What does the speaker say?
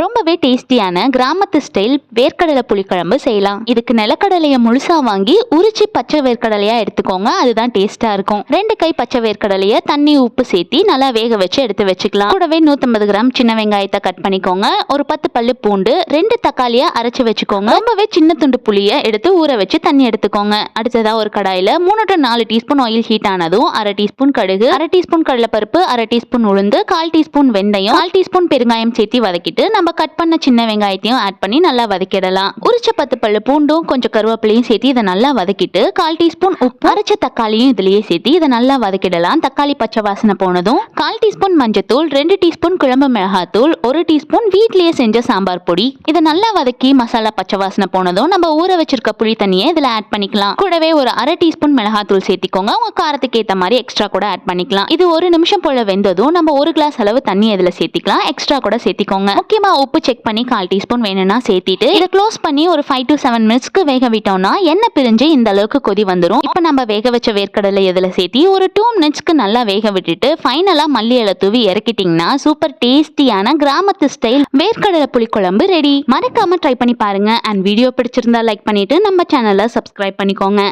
ரொம்பவே டேஸ்டியான கிராமத்து ஸ்டைல் வேர்க்கடலை புளிக்குழம்பு செய்யலாம். இதுக்கு நிலக்கடலையை முழுசா வாங்கி உரிச்சி பச்சை வேர்க்கடலையா எடுத்துக்கோங்க. அதுதான் டேஸ்டா இருக்கும். ரெண்டு கை பச்சை வேர்க்கடலையை தண்ணி உப்பு சேர்த்தி நல்லா வேக வச்சு எடுத்து வச்சுக்கலாம். கூடவே 150 கிராம் சின்ன வெங்காயத்தை கட் பண்ணிக்கோங்க. ஒரு பத்து பல்லு பூண்டு ரெண்டு தக்காளியை அரைச்சு வச்சுக்கோங்க. ரொம்பவே சின்ன துண்டு புளியை எடுத்து ஊற வச்சு தண்ணி எடுத்துக்கோங்க. அடுத்ததா ஒரு கடாயில மூணு டு நாலு டீஸ்பூன் ஆயில் ஹீட் ஆனதும் அரை டீஸ்பூன் கடுகு அரை டீஸ்பூன் கடலைப்பருப்பு அரை டீஸ்பூன் உளுந்து கால் டீஸ்பூன் வெந்தயம் கால் டீஸ்பூன் பெருங்காயம் சேர்த்து வதக்கிட்டு நம்ம கட் பண்ண சின்ன வெங்காயத்தையும் ஆட் பண்ணி நல்லா வதக்கிடலாம். உரிச்ச பத்து பல்லு பூண்டும் கொஞ்சம் கருவேப்பிலையும் சேர்த்து இதை நல்லா வதக்கிட்டு கால் டீஸ்பூன் உப்பு அரைச்ச தக்காளியும் இதுலயே சேர்த்து இதை நல்லா வதக்கிடலாம். தக்காளி பச்சை வாசனை போனதும் கால் டீஸ்பூன் மஞ்சத்தூள் ரெண்டு டீஸ்பூன் குழம்பு மிளகாத்தூள் ஒரு டீஸ்பூன் வீட்லயே செஞ்ச சாம்பார் பொடி. இதை நல்லா வதக்கி மசாலா பச்சை வாசனை போனதும் நம்ம ஊற வச்சிருக்க புளி தண்ணியை இதுல ஆட் பண்ணிக்கலாம். கூடவே ஒரு அரை டீஸ்பூன் மிளகாத்தூள் சேர்த்திக்கோங்க. உங்க காரத்துக்கு ஏத்த மாதிரி எக்ஸ்ட்ரா கூட ஆட் பண்ணிக்கலாம். இது ஒரு நிமிஷம் போல வெந்ததும் நம்ம ஒரு கிளாஸ் அளவு தண்ணி இதுல சேர்த்திக்கலாம். எக்ஸ்ட்ரா கூட சேர்த்திக்கோங்க. முக்கியமா உப்பு செக் பண்ணி கால் டீஸ்பூன் வேணும்னா சேர்த்திட்டு இதை க்ளோஸ் பண்ணி ஒரு ஃபைவ் டு செவன் மினிட்ஸ்க்கு வேக விட்டோம்னா எண்ணெய் பிரிஞ்சு இந்த அளவுக்கு கொதி வந்துடும் இப்போ நம்ம வேக வச்ச வேர்க்கடலை இதில் சேர்த்தி ஒரு டூ மினிட்ஸ்க்கு நல்லா வேக விட்டுட்டு ஃபைனலாக மல்லி இலை தூவி இறக்கிட்டீங்கன்னா சூப்பர் டேஸ்டியான கிராமத்து ஸ்டைல் வேர்க்கடலை புளிக்குழம்பு ரெடி மறக்காம ட்ரை பண்ணி பாருங்க. அண்ட் வீடியோ பிடிச்சிருந்தா லைக் பண்ணிட்டு நம்ம சேனலை சப்ஸ்கிரைப் பண்ணிக்கோங்க.